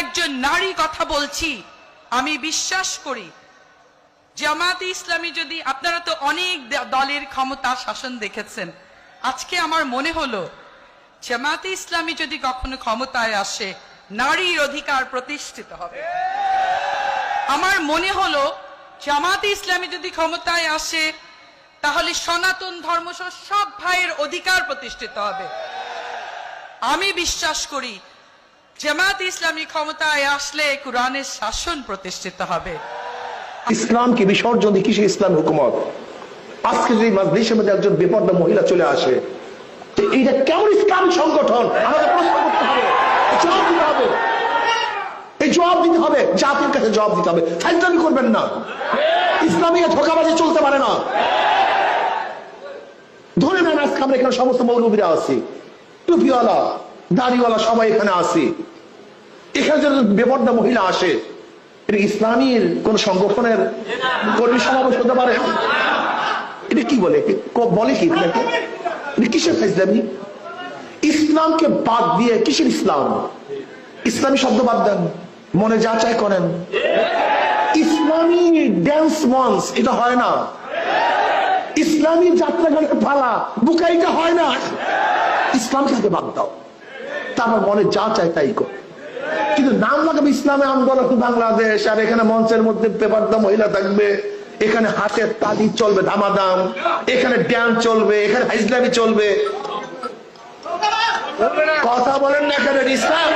একজন নারী কথা বলছি, আমি বিশ্বাস করি, জামাতে ইসলামী যদি, আপনারা তো অনেক দলের ক্ষমতা শাসন দেখেছেন। আজকে আমার মনে হলো, জামাতে ইসলামী যদি কখনো ক্ষমতায় আসে, নারীর অধিকার প্রতিষ্ঠিত হবে। আমার মনে হলো, জামাতে ইসলামী যদি ক্ষমতায় আসে, তাহলে সনাতন ধর্মসহ সব ভাইয়ের অধিকার প্রতিষ্ঠিত হবে। আমি বিশ্বাস করি জামাত ইসলামী ক্ষমতায় আসলে কোরআনের শাসন প্রতিষ্ঠিত হবে। ইসলামকে বিসর্জন দিয়ে কিসে ইসলাম হুকুমত? আজকে যদি দেশের মধ্যে একজন বেপর্দা মহিলা চলে আসে এইটা কেমন ইসলাম সংগঠন? আমাদের প্রশ্ন করতে হবে। জবাব দিতে হবে। এই জবাব দিতে হবে। জাতির কাছে জবাব দিতে হবে। ফাইজলামি করবেন না। ইসলামিক ধোকাবাজি চলতে পারে না। ধরে নেন আজকে আমরা এখানে সমস্ত মৌলবীরা আছি। টুপিওয়ালা। দাড়িওয়ালা সবাই এখানে আছি এখানে যদি বেপর্দা মহিলা আসে, এটা ইসলামীর কোন সংগঠনের কর্মী সমাবেশ হতে পারে? এটা কি বলে? বলে কি কিসের ইসলামী ইসলামকে বাদ দিয়ে কিসের ইসলাম? ইসলামী শব্দ বাদ দেন, মনে যা চাই করেন। ইসলামী ড্যান্স মঞ্চ এটা হয় না। ইসলামী যাত্রা গানের পালা, বুকাইটা হয় না। ইসলামকে বাদ দাও। তারপর মনে যা চায় তাই কর। কিন্তু নাম লাগাবে ইসলামে আন্দোলন বাংলাদেশ, আর এখানে মঞ্চের মধ্যে পেপারদা মহিলা থাকবে, এখানে হাতের তালি চলবে, ধামাদাম, এখানে ড্যান্স চলবে, এখানে হাইজলামি চলবে। কথা বলেন না এখানে ইসলাম?